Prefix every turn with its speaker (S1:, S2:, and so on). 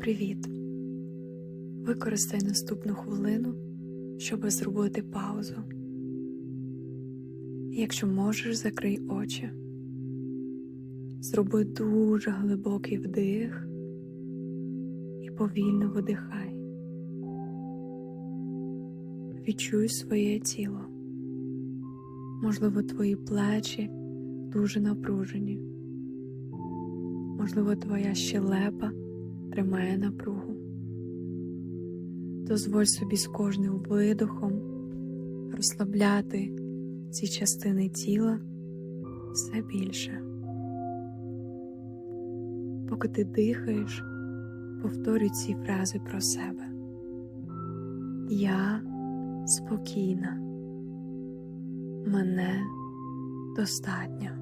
S1: Привіт! Використай наступну хвилину, щоб зробити паузу. Якщо можеш, закрий очі. Зроби дуже глибокий вдих і повільно видихай. Відчуй своє тіло. Можливо, твої плечі дуже напружені. Можливо, твоя щелепа тримає напругу. Дозволь собі з кожним видохом розслабляти ці частини тіла все більше. Поки ти дихаєш, повторюй ці фрази про себе. Я спокійна. Мене достатньо.